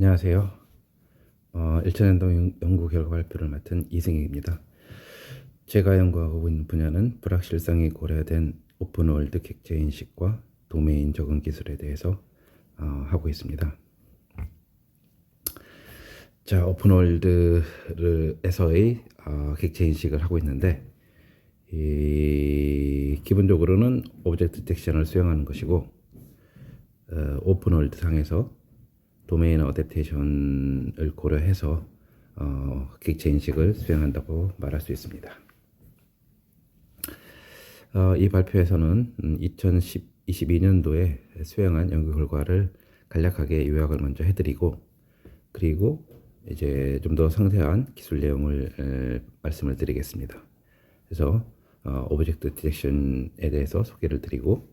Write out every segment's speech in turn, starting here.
안녕하세요. 어, 일천연동 연구 결과 발표를 맡은 이승익입니다. 제가 연구하고 있는 분야는 불확실성이 고려된 오픈월드 객체 인식과 도메인 적응 기술에 대해서 어, 하고 있습니다. 자, 오픈월드에서의 어, 객체 인식을 하고 있는데 이, 기본적으로는 오브젝트 디텍션을 수행하는 것이고 어, 오픈월드 상에서 도메인 어댑테이션을 고려해서 어, 객체 인식을 수행한다고 말할 수 있습니다. 어, 이 발표에서는 2022년도에 수행한 연구 결과를 간략하게 요약을 먼저 해드리고 그리고 이제 좀 더 상세한 기술 내용을 에, 말씀을 드리겠습니다. 그래서 어, 오브젝트 디텍션에 대해서 소개를 드리고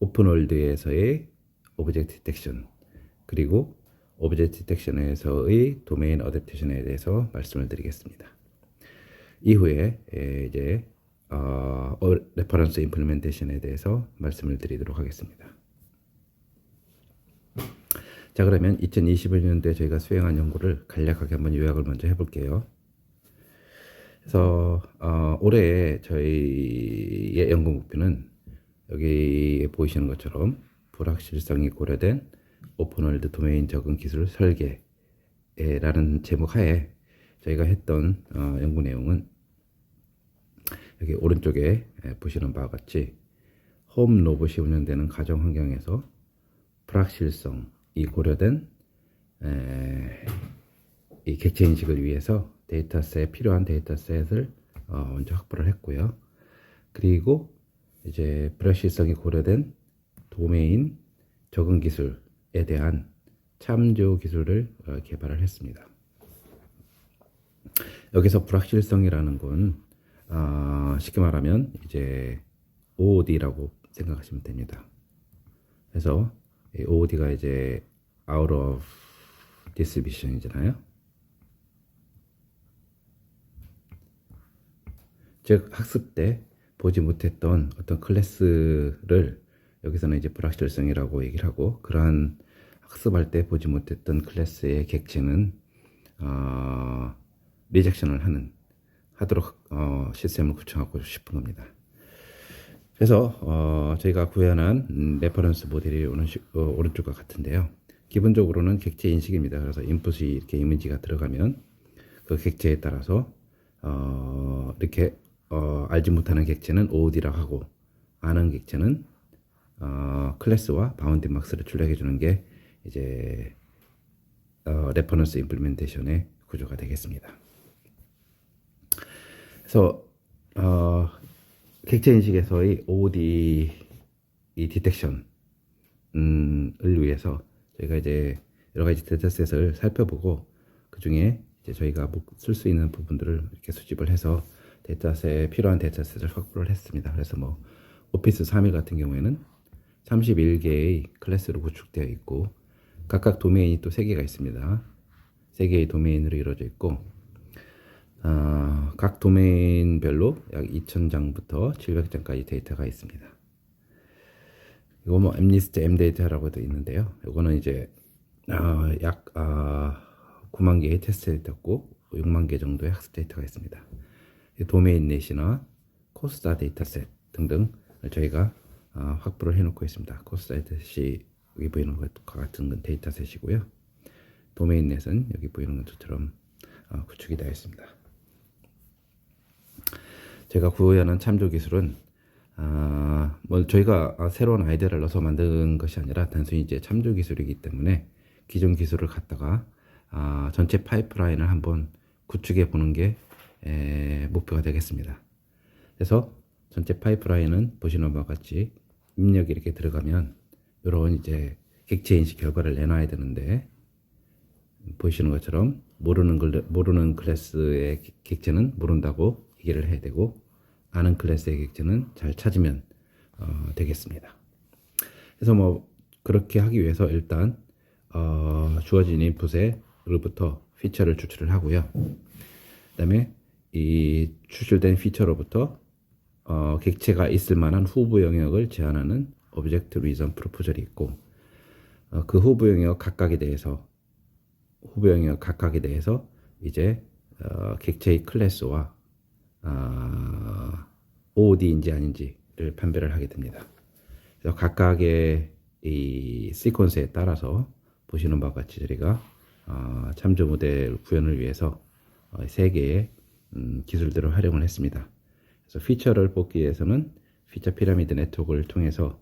오픈월드에서의 오브젝트 디텍션 그리고 오브젝트 디텍션에서의 도메인 어댑테이션에 대해서 말씀을 드리겠습니다. 이후에 에, 이제 어, 레퍼런스 임플리멘테이션에 대해서 말씀을 드리도록 하겠습니다. 자 그러면 2021년도에 저희가 수행한 연구를 간략하게 한번 요약을 먼저 해볼게요. 그래서 어, 올해 저희의 연구 목표는 여기 보이시는 것처럼 불확실성이 고려된 오픈월드 도메인 적응 기술 설계라는 제목 하에 저희가 했던 어, 연구 내용은 여기 오른쪽에 보시는 바와 같이 홈 로봇이 운영되는 가정 환경에서 불확실성이 고려된 에, 이 객체 인식을 위해서 데이터셋 필요한 데이터셋을 어, 먼저 확보를 했고요. 그리고 이제 불확실성이 고려된 도메인 적응 기술에 대한 참조 기술을 어, 개발을 했습니다. 여기서 불확실성이라는 건 어, 쉽게 말하면 이제 OOD라고 생각하시면 됩니다. 그래서 OOD가 이제 out of distribution이잖아요. 즉 학습 때 보지 못했던 어떤 클래스를 여기서는 이제 불확실성이라고 얘기를 하고 그러한 학습할 때 보지 못했던 클래스의 객체는 어, 리젝션을 하는 하도록 어, 시스템을 구축하고 싶은 겁니다. 그래서 어, 저희가 구현한 음, 레퍼런스 모델이 오른쪽, 어, 오른쪽과 같은데요. 기본적으로는 객체 인식입니다. 그래서 인풋이 이렇게 이미지가 들어가면 그 객체에 따라서 어, 이렇게 어, 알지 못하는 객체는 OOD라고 하고 아는 객체는 어, 클래스와 바운딩 막스를 출력해 주는 게 이제 어, 레퍼런스 임플리멘테이션의 구조가 되겠습니다. 그래서 어, 객체 인식에서의 OOD 이 디텍션을 위해서 저희가 이제 여러 가지 데이터셋을 살펴보고 그 중에 이제 저희가 쓸 수 있는 부분들을 이렇게 수집을 해서 데이터셋에 필요한 데이터셋을 확보를 했습니다. 그래서 뭐 오피스 3일 같은 경우에는 31개의 클래스로 구축되어 있고 각각 도메인이 또 3개가 있습니다. 3개의 도메인으로 이루어져 있고 어, 각 도메인별로 약 2000장부터 700장까지 데이터가 있습니다. 이거 뭐 엠리스트 엠데이터라고 되어 있는데요. 이거는 이제 어, 약 어, 9만 개의 테스트 데이터고 6만 개 정도의 학습 데이터가 있습니다. 도메인 넷이나 코스타 데이터셋 등등을 저희가 어, 확보를 해놓고 있습니다. 데이터셋이 여기 보이는 것과 같은 데이터셋이고요. 도메인 넷은 여기 보이는 것처럼 어, 구축이 되어 있습니다. 제가 구현한 참조 기술은 아, 뭐 저희가 새로운 아이디어를 넣어서 만든 것이 아니라 단순히 이제 참조 기술이기 때문에 기존 기술을 갖다가 아, 전체 파이프라인을 한번 구축해 보는 게 에, 목표가 되겠습니다. 그래서 전체 파이프라인은 보시는 바와 같이 입력이 이렇게 들어가면 이런 이제 객체 인식 결과를 내놔야 되는데 보시는 것처럼 모르는 걸 모르는 클래스의 객체는 모른다고 얘기를 해야 되고 아는 클래스의 객체는 잘 찾으면 어, 되겠습니다. 그래서 뭐 그렇게 하기 위해서 일단 어, 주어진 인풋에 로부터 피처를 추출을 하고요. 그다음에 이 추출된 피처로부터 어, 객체가 있을 만한 후보 영역을 제한하는 오브젝트 리전 프로포절이 있고 어, 그 후보 영역 각각에 대해서 후보 영역 각각에 대해서 이제 어, 객체의 클래스와 어, OOD인지 아닌지를 판별을 하게 됩니다. 그래서 각각의 이 시퀀스에 따라서 보시는 바와 같이 저희가 어, 참조 모델 구현을 위해서 어, 세 개의 음, 기술들을 활용을 했습니다. 그래서 피처를 뽑기 위해서는 피처 피라미드 네트워크를 통해서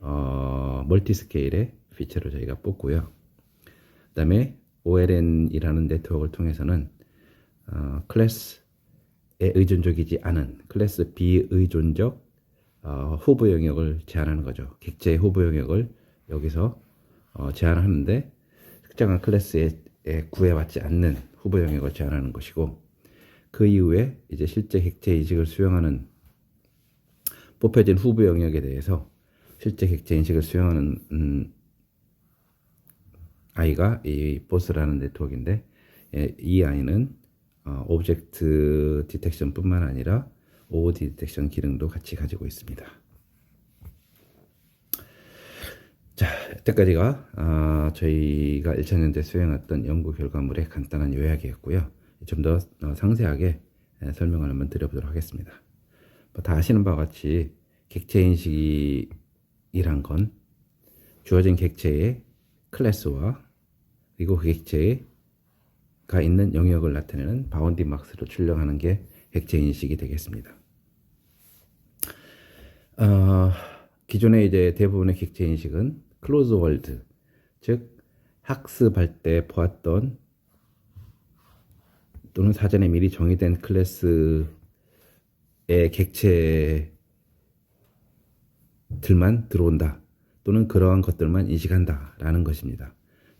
어, 멀티 스케일의 피처를 저희가 뽑고요. 그 다음에 OLN이라는 네트워크를 통해서는 어, 클래스에 의존적이지 않은 클래스 비의존적 어, 후보 영역을 제한하는 거죠. 객체의 후보 영역을 여기서 어, 제한하는데 특정한 클래스에 구애받지 않는 후보 영역을 제한하는 것이고 그 이후에 이제 실제 객체 이식을 수용하는 뽑혀진 후보 영역에 대해서 실제 객체 인식을 수용하는 음, 아이가 이 보스라는 네트워크인데 예, 이 아이는 어, 오브젝트 디텍션뿐만 아니라 OOD 디텍션 기능도 같이 가지고 있습니다. 자, 여태까지가 아, 저희가 1차년 대 수행했던 연구 결과물의 간단한 요약이었고요. 좀 더 상세하게 예, 설명을 한번 드려보도록 하겠습니다. 뭐다 아시는 바와 같이 객체 인식이란 건 주어진 객체의 클래스와 그리고 그 객체가 있는 영역을 나타내는 바운딩 막스로 출력하는 게 객체 인식이 되겠습니다. 어, 기존의 이제 대부분의 객체 인식은 클로즈 월드, 즉 학습할 때 보았던 또는 사전에 미리 정의된 클래스의 객체들만 들어온다. 또는 그러한 것들만 인식한다. 라는 것입니다.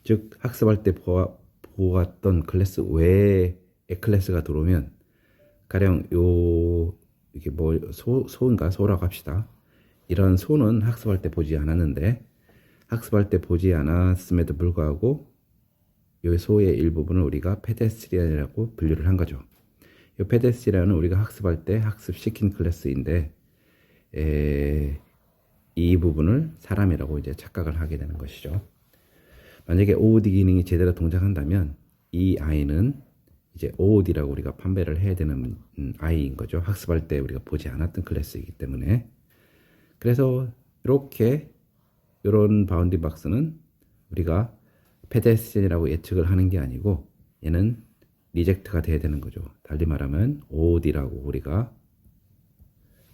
즉, 학습할 때 보았던 클래스 외의 클래스가 들어오면, 가령 요, 이게 뭐, 소, 소인가? 소라고 합시다. 이런 소는 학습할 때 보지 않았는데, 학습할 때 보지 않았음에도 불구하고, 요 소의 일부분을 우리가 페데스트리안이라고 분류를 한 거죠. 이 페데스트리안은 우리가 학습할 때 학습시킨 클래스인데, 에, 이 부분을 사람이라고 이제 착각을 하게 되는 것이죠. 만약에 OOD 기능이 제대로 동작한다면 이 아이는 이제 OOD라고 우리가 판별을 해야 되는 음, 아이인 거죠. 학습할 때 우리가 보지 않았던 클래스이기 때문에. 그래서 이렇게 이런 바운딩 박스는 우리가 페데스티안이라고 예측을 하는 게 아니고 얘는 리젝트가 돼야 되는 거죠. 달리 말하면 OOD라고 우리가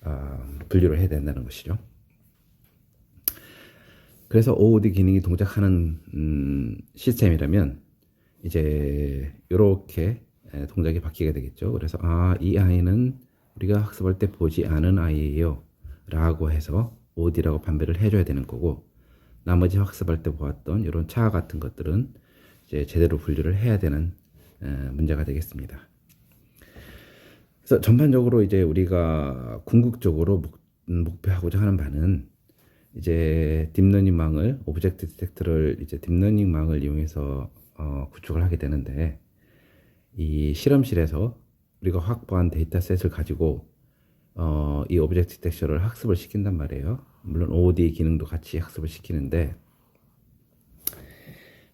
아, 분류를 해야 된다는 것이죠. 그래서 OOD 기능이 동작하는 음, 시스템이라면 이제 이렇게 동작이 바뀌게 되겠죠. 그래서 아, 이 아이는 우리가 학습할 때 보지 않은 아이예요. 라고 해서 OOD라고 판별을 해줘야 되는 거고 나머지 학습할 때 보았던 이런 차 같은 것들은 이제 제대로 분류를 해야 되는 에, 문제가 되겠습니다. 그래서 전반적으로 이제 우리가 궁극적으로 목, 음, 목표하고자 하는 바는 이제 딥러닝망을 오브젝트 디텍터를 이제 딥러닝망을 이용해서 어, 구축을 하게 되는데 이 실험실에서 우리가 확보한 데이터셋을 가지고 어, 이 오브젝트 디텍션을 학습을 시킨단 말이에요. 물론 OOD 기능도 같이 학습을 시키는데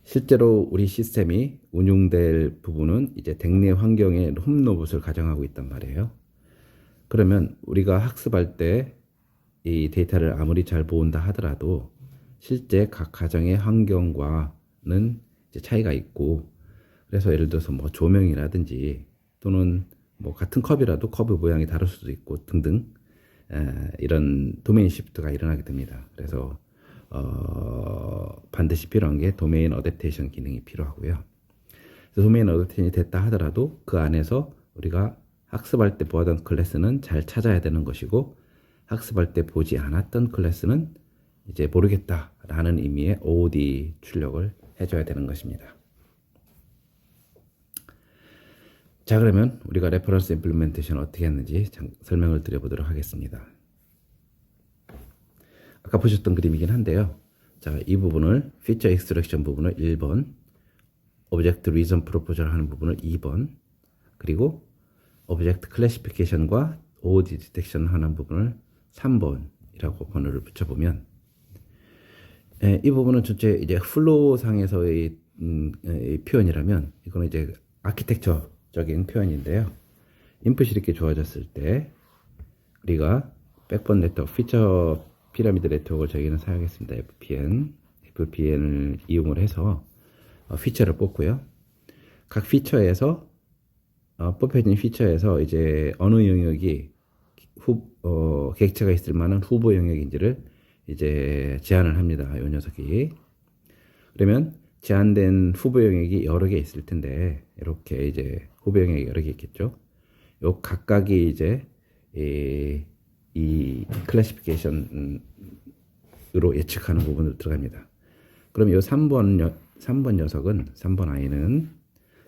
실제로 우리 시스템이 운용될 부분은 이제 댁내 환경의 홈 로봇을 가정하고 있단 말이에요. 그러면 우리가 학습할 때 이 데이터를 아무리 잘 모은다 하더라도 실제 각 가정의 환경과는 차이가 있고 그래서 예를 들어서 뭐 조명이라든지 또는 뭐 같은 컵이라도 컵의 모양이 다를 수도 있고 등등 에, 이런 도메인 시프트가 일어나게 됩니다. 그래서 어, 반드시 필요한 게 도메인 어댑테이션 기능이 필요하고요. 도메인 어댑테이션이 됐다 하더라도 그 안에서 우리가 학습할 때 보았던 클래스는 잘 찾아야 되는 것이고 학습할 때 보지 않았던 클래스는 이제 모르겠다라는 의미의 OOD 출력을 해줘야 되는 것입니다. 자 그러면 우리가 레퍼런스 임플리멘테이션 어떻게 했는지 장, 설명을 드려보도록 하겠습니다. 아까 보셨던 그림이긴 한데요. 자, 이 부분을 피처 익스트랙션 부분을 1번, 오브젝트 리전 프로포절 하는 부분을 2번, 그리고 오브젝트 클래시피케이션과 OOD 디텍션 하는 부분을 3번이라고 번호를 붙여보면 예, 이 부분은 전체 이제 플로우 상에서의 음, 이 표현이라면 이거는 이제 아키텍처 적인 표현인데요. 인풋이 이렇게 좋아졌을 때 우리가 백번 네트워크 피처 피라미드 네트워크를 저희는 사용했습니다. FPN, FPN을 이용을 해서 어, 피처를 뽑고요. 각 피처에서 어, 뽑혀진 피처에서 이제 어느 영역이 후, 어, 객체가 있을 만한 후보 영역인지를 이제 제한을 합니다. 이 녀석이. 그러면 제한된 후보 영역이 여러 개 있을 텐데 이렇게 이제 영역이 여러 개 있겠죠. 요 각각이 이제 이, 이 클래시피케이션으로 예측하는 부분으로 들어갑니다. 그럼 요 3번 여, 3번 녀석은 3번 아이는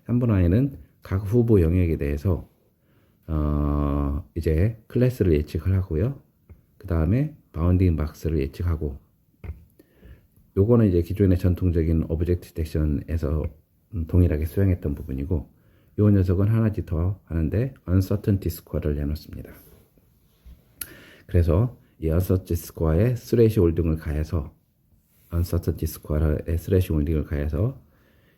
3번 아이는 각 후보 영역에 대해서 어, 이제 클래스를 예측을 하고요. 그 다음에 바운딩 박스를 예측하고 요거는 이제 기존의 전통적인 오브젝트 디텍션에서 음, 동일하게 수행했던 부분이고 요 녀석은 하나씩 더 하는데 uncertainty score를 내놓습니다. 그래서 이 uncertainty score에 스레시 홀딩을 가해서 uncertainty score에 스레시 홀딩을 가해서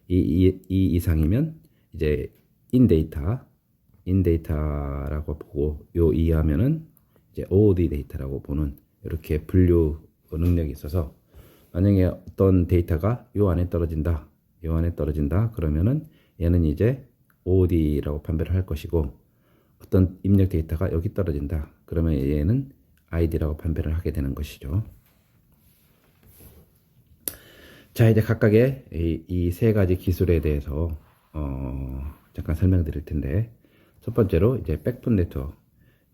이, 이, 이 이상이면 이제 in data in data라고 보고 요 이하면은 이제 OOD 데이터라고 보는 이렇게 분류 능력이 있어서 만약에 어떤 데이터가 요 안에 떨어진다, 요 안에 떨어진다 그러면은 얘는 이제 OOD라고 판별을 할 것이고 어떤 입력 데이터가 여기 떨어진다 그러면 얘는 ID라고 판별을 하게 되는 것이죠. 자 이제 각각의 이 세 가지 기술에 대해서 어, 잠깐 설명드릴 텐데 첫 번째로 이제 백폰 네트워크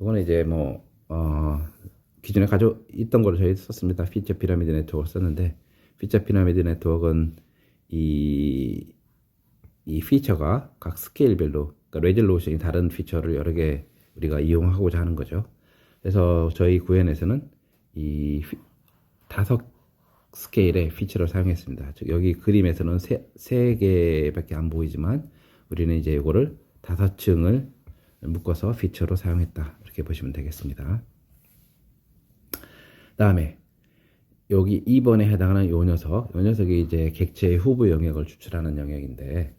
이거는 이제 뭐 어, 기존에 가져 있던 거를 저희 썼습니다. 피처 피라미드 네트워크를 썼는데 피처 피라미드 네트워크는 이, 이 피처가 각 스케일별로 그러니까 레졸루션이 다른 피처를 여러 개 우리가 이용하고자 하는 거죠. 그래서 저희 구현에서는 이 피- 다섯 스케일의 피처를 사용했습니다. 즉 여기 그림에서는 세, 세 개밖에 안 보이지만 우리는 이제 이거를 다섯 층을 묶어서 피처로 사용했다. 이렇게 보시면 되겠습니다. 다음에 여기 2번에 해당하는 요 녀석, 요 녀석이 이제 객체의 후보 영역을 추출하는 영역인데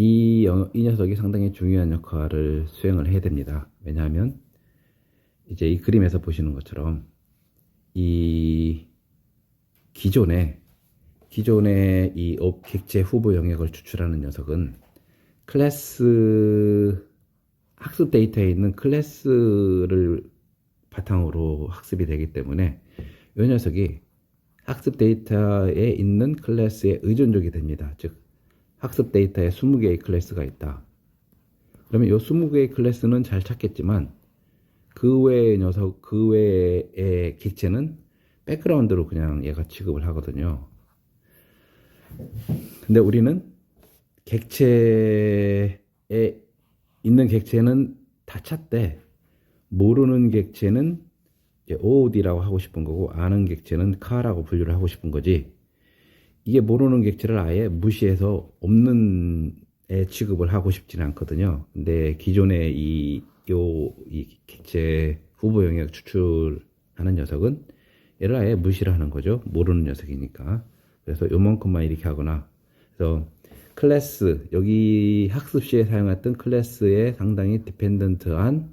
이, 영, 이 녀석이 상당히 중요한 역할을 수행을 해야 됩니다. 왜냐하면 이제 이 그림에서 보시는 것처럼 이 기존에 기존의 이 업- 객체 후보 영역을 추출하는 녀석은 클래스 학습 데이터에 있는 클래스를 바탕으로 학습이 되기 때문에 이 녀석이 학습 데이터에 있는 클래스에 의존적이 됩니다. 즉 학습 데이터에 20개의 클래스가 있다. 그러면 이 20개의 클래스는 잘 찾겠지만 그 외의 녀석, 그 외의 객체는 백그라운드로 그냥 얘가 취급을 하거든요. 근데 우리는 객체에 있는 객체는 다 찾되 모르는 객체는 OOD라고 하고 싶은 거고 아는 객체는 카라고 분류를 하고 싶은 거지. 이게 모르는 객체를 아예 무시해서 없는 애 취급을 하고 싶지는 않거든요. 근데 기존의 이, 요, 이 객체 후보 영역 추출하는 녀석은 얘를 아예 무시를 하는 거죠. 모르는 녀석이니까. 그래서 요만큼만 이렇게 하거나. 그래서 클래스, 여기 학습 시에 사용했던 클래스에 상당히 디펜던트한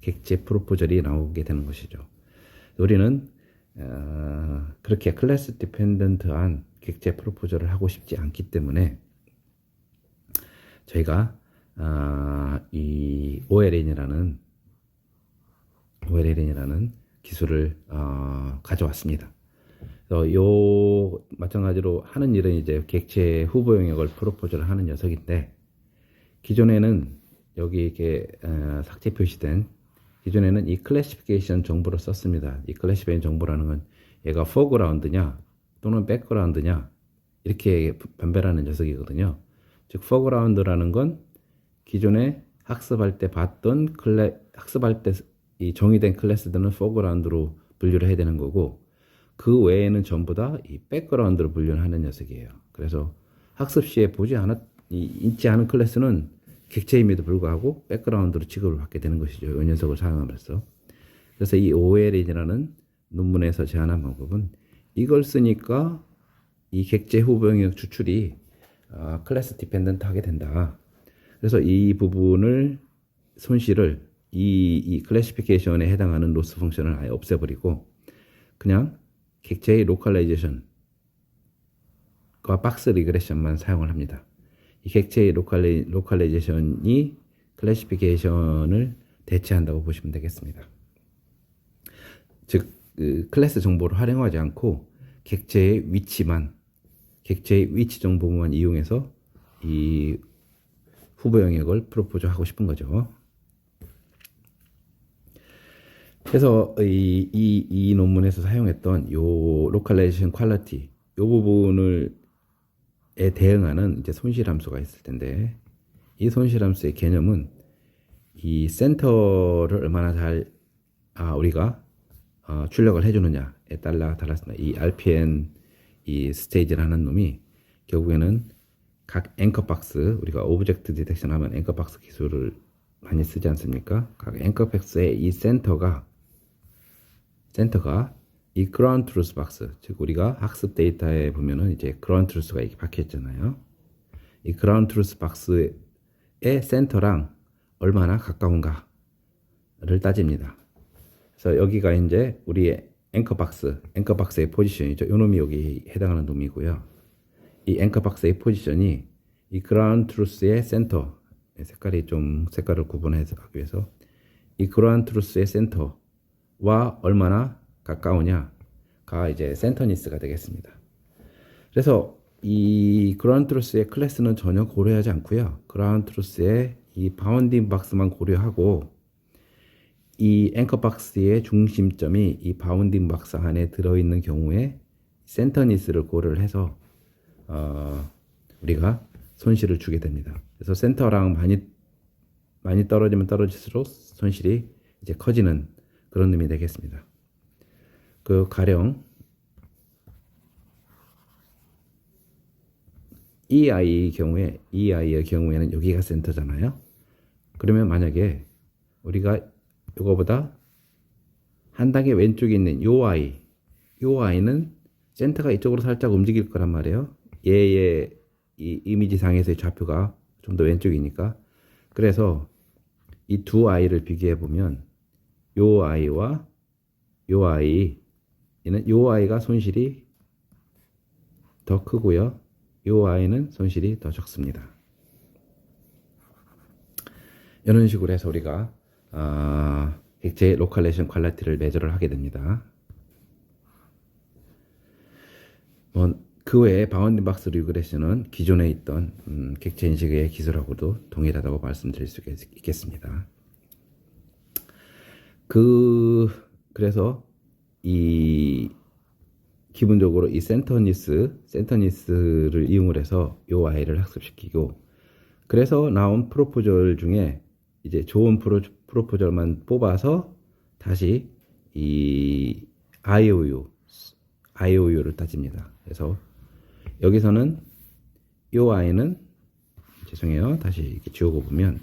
객체 프로포절이 나오게 되는 것이죠. 우리는 어, 그렇게 클래스 디펜던트한 객체 프로포절을 하고 싶지 않기 때문에 저희가 아, 이 OLN이라는 OLN이라는 기술을 어, 가져왔습니다. 요 마찬가지로 하는 일은 이제 객체 후보 영역을 프로포즈를 하는 녀석인데 기존에는 여기 이렇게 어, 삭제 표시된 기존에는 이 클래시피케이션 정보를 썼습니다. 이 클래시피케이션 정보라는 건 얘가 포그라운드냐 또는 백그라운드냐 이렇게 분별하는 녀석이거든요. 즉 포그라운드라는 건 기존에 학습할 때 봤던 클래 학습할 때 이 정의된 클래스들은 포그라운드로 분류를 해야 되는 거고 그 외에는 전부 다 이 백그라운드로 분류를 하는 녀석이에요. 그래서 학습 시에 보지 않았 이 있지 않은 클래스는 객체임에도 불구하고 백그라운드로 취급을 받게 되는 것이죠. 이 녀석을 사용함으로써. 그래서 이 OL이라는 논문에서 제안한 방법은 이걸 쓰니까 이 객체 후보 영역 추출이 어, 클래스 디펜던트 하게 된다. 그래서 이 부분을 손실을 이, 이 클래시피케이션에 해당하는 로스 펑션을 아예 없애버리고 그냥 객체의 로컬라이제이션과 박스 리그레션만 사용을 합니다. 이 객체의 로컬리, 로컬라이제이션이 클래시피케이션을 대체한다고 보시면 되겠습니다. 즉, 그 클래스 정보를 활용하지 않고 객체의 위치만, 객체의 위치 정보만 이용해서 이 후보 영역을 프로포즈 하고 싶은 거죠. 그래서 이, 이, 이 논문에서 사용했던 요 로컬라이제이션 퀄리티 요 부분을 에 대응하는 이제 손실 함수가 있을 텐데 이 손실 함수의 개념은 이 센터를 얼마나 잘 아, 우리가 어, 출력을 해주느냐에 따라 달랐습니다. 이 RPN 이 스테이지라는 놈이 결국에는 각 앵커 박스 우리가 오브젝트 디텍션 하면 앵커 박스 기술을 많이 쓰지 않습니까? 각 앵커 박스의 이 센터가 센터가 이 그라운드 트루스 박스 즉 우리가 학습 데이터에 보면은 이제 그라운드 트루스가 이렇게 박혀 있잖아요. 이 그라운드 트루스 박스의 센터랑 얼마나 가까운가를 따집니다. 그래서 여기가 이제 우리의 앵커 박스, 앵커 박스의 포지션이죠. 요 놈이 여기 해당하는 놈이고요. 이 앵커 박스의 포지션이 이 그라운드 트루스의 센터 색깔이 좀 색깔을 구분해서 하기 위해서 이 그라운드 트루스의 센터와 얼마나 가까우냐가 이제 센터니스가 되겠습니다. 그래서 이 그라운드 트루스의 클래스는 전혀 고려하지 않고요. 그라운드 트루스의 이 바운딩 박스만 고려하고 이 앵커 박스의 중심점이 이 바운딩 박스 안에 들어있는 경우에 센터니스를 고려를 해서 어, 우리가 손실을 주게 됩니다. 그래서 센터랑 많이 많이 떨어지면 떨어질수록 손실이 이제 커지는 그런 의미 되겠습니다. 그 가령 이 아이의 경우에 이 아이의 경우에는 여기가 센터잖아요. 그러면 만약에 우리가 이거보다 한 단계 왼쪽에 있는 요 아이, 요 아이는 센터가 이쪽으로 살짝 움직일 거란 말이에요. 얘의 이 이미지 상에서의 좌표가 좀 더 왼쪽이니까. 그래서 이 두 아이를 비교해 보면 요 아이와 요 아이 얘는 요 아이가 손실이 더 크고요. 요 아이는 손실이 더 적습니다. 이런 식으로 해서 우리가 아, 객체 로컬레이션 퀄리티를 매저를 하게 됩니다. 뭐, 그 외에 바운딩 박스 리그레션은 기존에 있던 음, 객체 인식의 기술하고도 동일하다고 말씀드릴 수 있- 있겠습니다. 그 그래서 이 기본적으로 이 센터니스 센터니스를 이용을 해서 요 아이를 학습시키고 그래서 나온 프로포절 중에 이제 좋은 프로, 프로포절만 뽑아서 다시 이 IOU IOU를 따집니다. 그래서 여기서는 요 아이는 죄송해요. 다시 이렇게 지우고 보면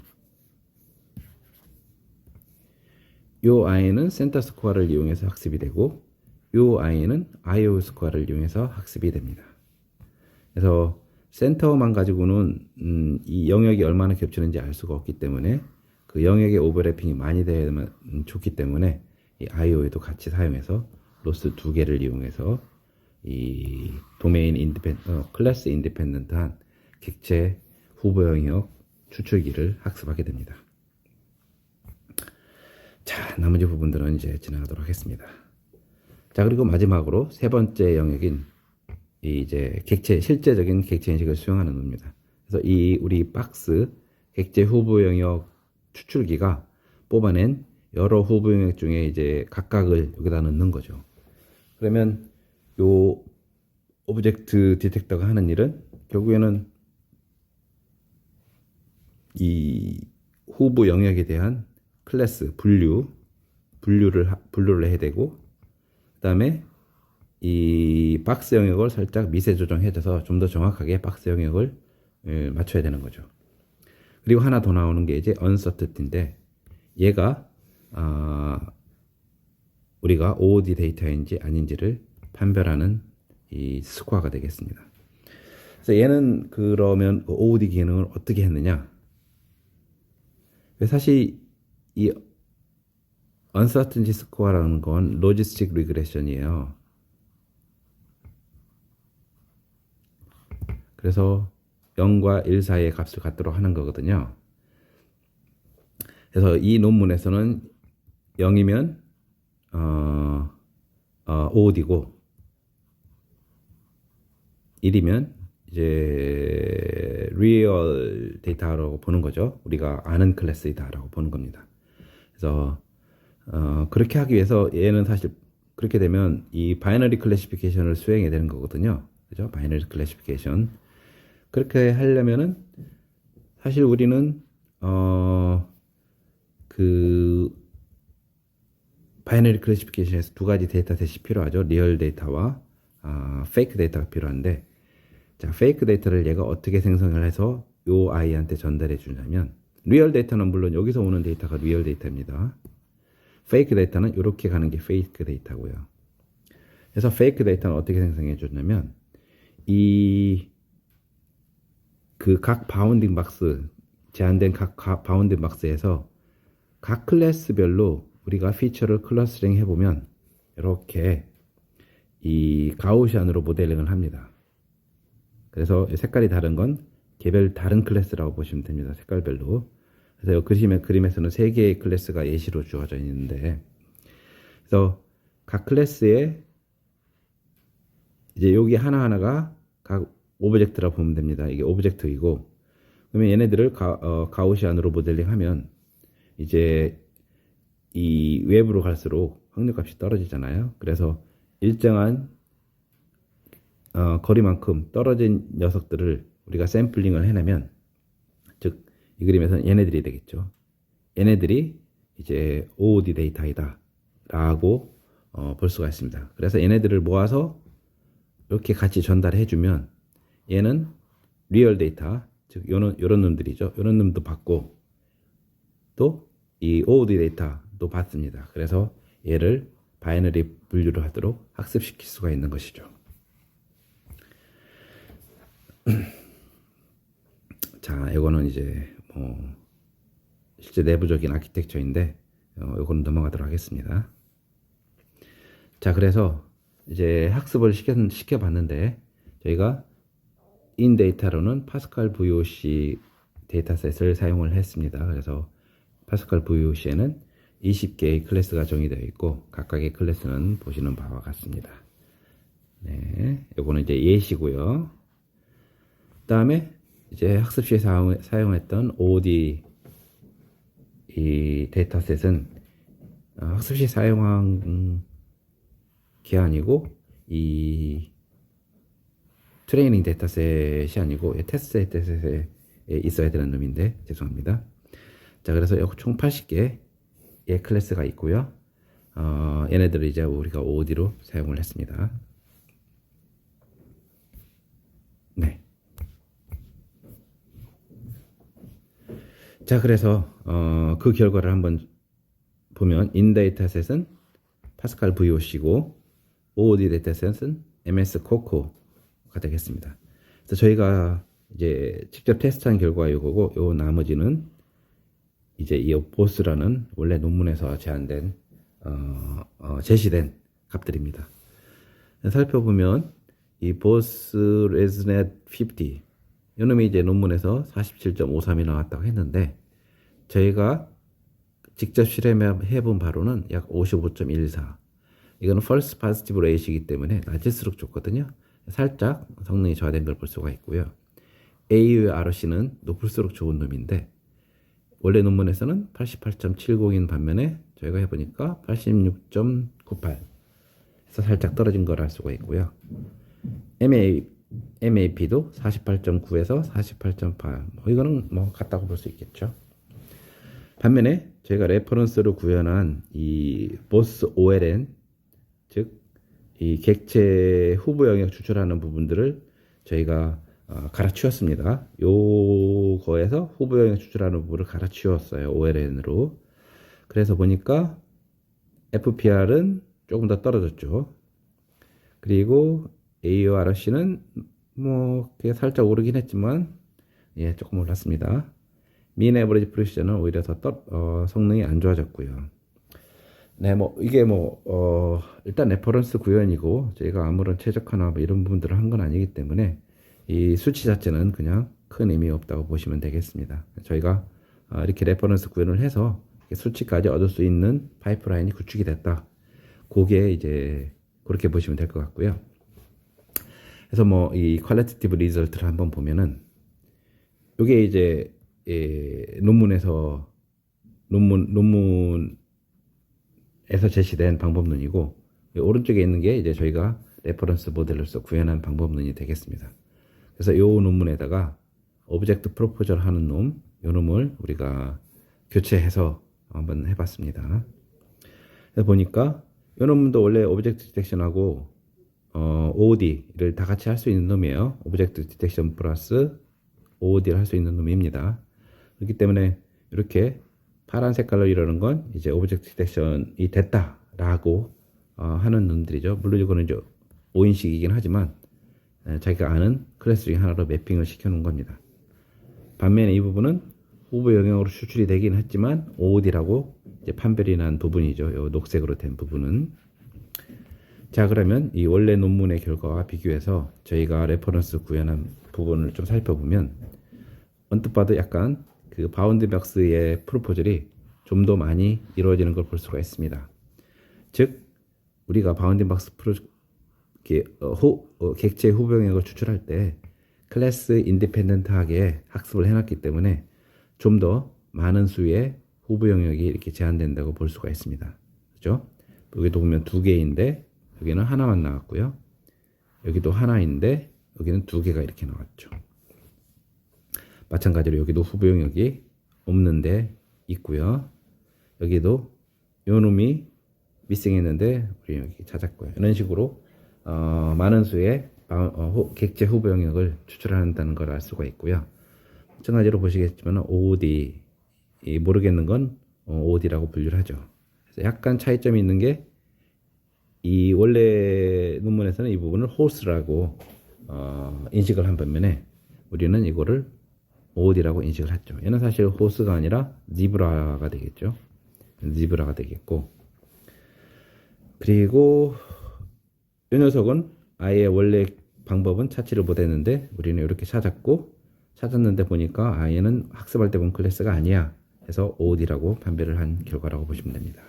요 아이는 센터 스코어를 이용해서 학습이 되고 요 아이는 IO 스코어를 이용해서 학습이 됩니다. 그래서 센터만 가지고는 음, 이 영역이 얼마나 겹치는지 알 수가 없기 때문에 그 영역의 오버래핑이 많이 되면 좋기 때문에 이 IO에도 같이 사용해서 로스 두 개를 이용해서 이 도메인 인디펜 어, 클래스 인디펜던트한 객체 후보 영역 추출기를 학습하게 됩니다. 자, 나머지 부분들은 이제 지나가도록 하겠습니다. 자, 그리고 마지막으로 세 번째 영역인 이 이제 객체 실제적인 객체 인식을 수용하는 겁니다. 그래서 이 우리 박스 객체 후보 영역 추출기가 뽑아낸 여러 후보 영역 중에 이제 각각을 여기다 넣는 거죠. 그러면 요 오브젝트 디텍터가 하는 일은 결국에는 이 후보 영역에 대한 클래스 분류 분류를 하- 분류를 해야 되고 그다음에 이 박스 영역을 살짝 미세 조정해줘서 좀 더 정확하게 박스 영역을 예, 맞춰야 되는 거죠. 그리고 하나 더 나오는 게 이제 uncertainty인데 얘가 아, 우리가 OOD 데이터인지 아닌지를 판별하는 이 스코어가 되겠습니다. 그래서 얘는 그러면 그 OOD 기능을 어떻게 했느냐? 사실 이 uncertainty score라는 건 logistic regression이에요. 그래서 0과 1 사이의 값을 갖도록 하는 거거든요. 그래서 이 논문에서는 0이면 어, 어, OOD고 1이면 이제 리얼 데이터라고 보는 거죠. 우리가 아는 클래스이다라고 보는 겁니다. 그래서 어, 그렇게 하기 위해서 얘는 사실 그렇게 되면 이 바이너리 클래시피케이션을 수행해야 되는 거거든요. 그죠? 바이너리 클래시피케이션. 그렇게 하려면은 사실 우리는 어, 그 바이너리 클래시피케이션에서 두 가지 데이터셋이 필요하죠. 리얼 데이터와 아, 페이크 데이터가 필요한데 자, 페이크 데이터를 얘가 어떻게 생성을 해서 요 아이한테 전달해 주냐면 리얼 데이터는 물론 여기서 오는 데이터가 리얼 데이터입니다. 페이크 데이터는 이렇게 가는 게 페이크 데이터고요. 그래서 페이크 데이터는 어떻게 생성해 줬냐면 이 그 각 바운딩 박스 제한된 각 가- 바운딩 박스에서 각 클래스별로 우리가 피처를 클러스링 해보면 이렇게 이 가우시안으로 모델링을 합니다. 그래서 색깔이 다른 건 개별 다른 클래스라고 보시면 됩니다. 색깔별로. 그래서 이 그림에, 그림에서는 세 개의 클래스가 예시로 주어져 있는데, 그래서 각 클래스에 이제 여기 하나 하나가 각 오브젝트라고 보면 됩니다. 이게 오브젝트이고, 그러면 얘네들을 가, 어, 가우시안으로 모델링 하면 이제 이 외부로 갈수록 확률값이 떨어지잖아요. 그래서 일정한 어, 거리만큼 떨어진 녀석들을 우리가 샘플링을 해내면 즉 이 그림에서는 얘네들이 되겠죠. 얘네들이 이제 OOD 데이터이다 라고 어, 볼 수가 있습니다. 그래서 얘네들을 모아서 이렇게 같이 전달해 주면 얘는 리얼 데이터 즉 요런 요런 놈들이죠. 요런 놈도 받고 또 이 OOD 데이터도 받습니다. 그래서 얘를 바이너리 분류를 하도록 학습시킬 수가 있는 것이죠. 자, 이거는 이제 뭐 실제 내부적인 아키텍처인데 어, 이거는 넘어가도록 하겠습니다. 자, 그래서 이제 학습을 시켜 시켜 봤는데 저희가 인 데이터로는 파스칼 VOC 데이터셋을 사용을 했습니다. 그래서 파스칼 VOC에는 20개의 클래스가 정의되어 있고 각각의 클래스는 보시는 바와 같습니다. 네, 요거는 이제 예시고요. 그 다음에 이제 학습 시에 사용, 사용했던 OD 이 데이터셋은 어, 학습 시 사용한 게 아니고 이 트레이닝 데이터셋이 아니고 테스트 데이터셋에 있어야 되는 놈인데 죄송합니다. 자 그래서 총 80개의 클래스가 있고요. 어, 얘네들을 이제 우리가 OD로 사용을 했습니다. 네. 자, 그래서 어, 그 결과를 한번 보면 인 데이터셋은 파스칼 VOC고 OOD 데이터셋은 MS 코코가 되겠습니다. 그래서 저희가 이제 직접 테스트한 결과 이거고 요 나머지는 이제 이 보스라는 원래 논문에서 제한된 어, 어, 제시된 값들입니다. 살펴보면 이 보스 레즈넷 50 이놈이 이제 논문에서 47.53이 나왔다고 했는데 저희가 직접 실험해 본 바로는 약 55.14. 이거는 false positive rate이기 때문에 낮을수록 좋거든요. 살짝 성능이 저하된 걸 볼 수가 있고요. AU의 ROC는 높을수록 좋은 놈인데 원래 논문에서는 88.70인 반면에 저희가 해보니까 86.98. 해서 살짝 떨어진 걸 알 수가 있고요. MA, MAP도 48.9에서 48.8. 뭐 이거는 뭐 같다고 볼 수 있겠죠. 반면에 저희가 레퍼런스로 구현한 이 보스 OLN 즉 이 객체 후보 영역 추출하는 부분들을 저희가 어, 갈아치웠습니다. 요거에서 후보 영역 추출하는 부분을 갈아치웠어요. OLN으로. 그래서 보니까 FPR은 조금 더 떨어졌죠. 그리고 AORC는 뭐 살짝 오르긴 했지만 예 조금 올랐습니다. 민 에버리지 프리시전은 오히려 더 떨, 어, 성능이 안 좋아졌고요. 네, 뭐 이게 뭐 어, 일단 레퍼런스 구현이고 저희가 아무런 최적화나 뭐 이런 부분들을 한 건 아니기 때문에 이 수치 자체는 그냥 큰 의미 없다고 보시면 되겠습니다. 저희가 어, 이렇게 레퍼런스 구현을 해서 수치까지 얻을 수 있는 파이프라인이 구축이 됐다. 그게 이제 그렇게 보시면 될 것 같고요. 그래서 뭐 이 퀄리티티브 리절트를 한번 보면은 이게 이제 예, 논문에서 논문 논문에서 제시된 방법론이고 이 오른쪽에 있는 게 이제 저희가 레퍼런스 모델로서 구현한 방법론이 되겠습니다. 그래서 이 논문에다가 오브젝트 프로포절 하는 놈, 이 놈을 우리가 교체해서 한번 해봤습니다. 그래서 보니까 이 놈도 원래 오브젝트 디텍션하고 어, OOD를 다 같이 할 수 있는 놈이에요. 오브젝트 디텍션 플러스 OOD를 할 수 있는 놈입니다. 그렇기 때문에 이렇게 파란 색깔로 이러는 건 디텍션이 됐다라고 어, 하는 놈들이죠. 물론 이거는 이제 5인식이긴 하지만 에, 자기가 아는 클래스 중에 하나로 매핑을 시켜 놓은 겁니다. 반면에 이 부분은 후보 영역으로 추출이 되긴 했지만 OOD라고 판별이 난 부분이죠. 요 녹색으로 된 부분은 자 그러면 이 원래 논문의 결과와 비교해서 저희가 레퍼런스 구현한 부분을 좀 살펴보면 언뜻 봐도 약간 그 바운드 박스의 프로포절이 좀 더 많이 이루어지는 걸 볼 수가 있습니다. 즉 우리가 바운딩 박스 프로 이렇게 어, 호, 어, 객체 후병역을 추출할 때 클래스 인디펜던트하게 학습을 해놨기 때문에 좀 더 많은 수의 후보 영역이 이렇게 제한된다고 볼 수가 있습니다. 그죠? 여기도 보면 두 개인데 여기는 하나만 나왔고요. 여기도 하나인데 여기는 두 개가 이렇게 나왔죠. 마찬가지로 여기도 후보 영역이 없는데 있고요. 여기도 요 놈이 미싱했는데 우리 여기 찾았고요. 이런 식으로 어, 많은 수의 바- 어, 호- 객체 후보 영역을 추출한다는 걸 알 수가 있고요. 마찬가지로 보시겠지만 OOD 이 모르겠는 건 어, OOD라고 분류를 하죠. 그래서 약간 차이점이 있는 게 이 원래 논문에서는 이 부분을 호스라고 어, 인식을 한 반면에 우리는 이거를 OOD라고 인식을 했죠. 얘는 사실 호스가 아니라 니브라가 되겠죠. 니브라가 되겠고 그리고 이 녀석은 아예 원래 방법은 찾지를 못했는데 우리는 이렇게 찾았고 찾았는데 보니까 아예는 학습할 때 본 클래스가 아니야 해서 OOD라고 판별을 한 결과라고 보시면 됩니다.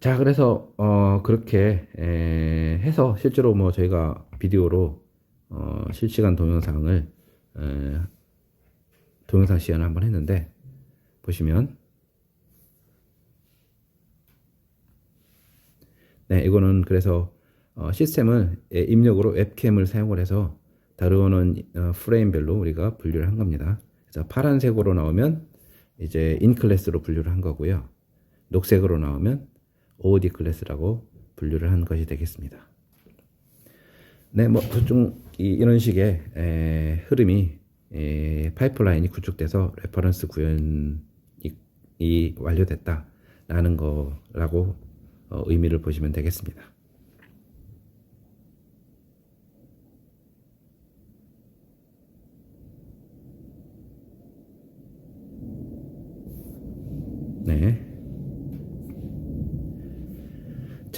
자 그래서 어 그렇게 에, 해서 실제로 뭐 저희가 비디오로 어, 실시간 동영상을 에, 동영상 시연을 한번 했는데 보시면 네, 이거는 그래서 어, 시스템을 예, 입력으로 웹캠을 사용을 해서 다루는 어, 프레임별로 우리가 분류를 한 겁니다. 그래서 파란색으로 나오면 이제 인 클래스로 분류를 한 거고요. 녹색으로 나오면 OOD 클래스라고 분류를 한 것이 되겠습니다. 네, 뭐 이, 이런 식의 에, 흐름이 에, 파이프라인이 구축돼서 레퍼런스 구현이 이 완료됐다라는 거라고 어, 의미를 보시면 되겠습니다. 네.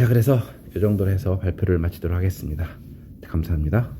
자, 그래서 이 정도로 해서 발표를 마치도록 하겠습니다. 감사합니다.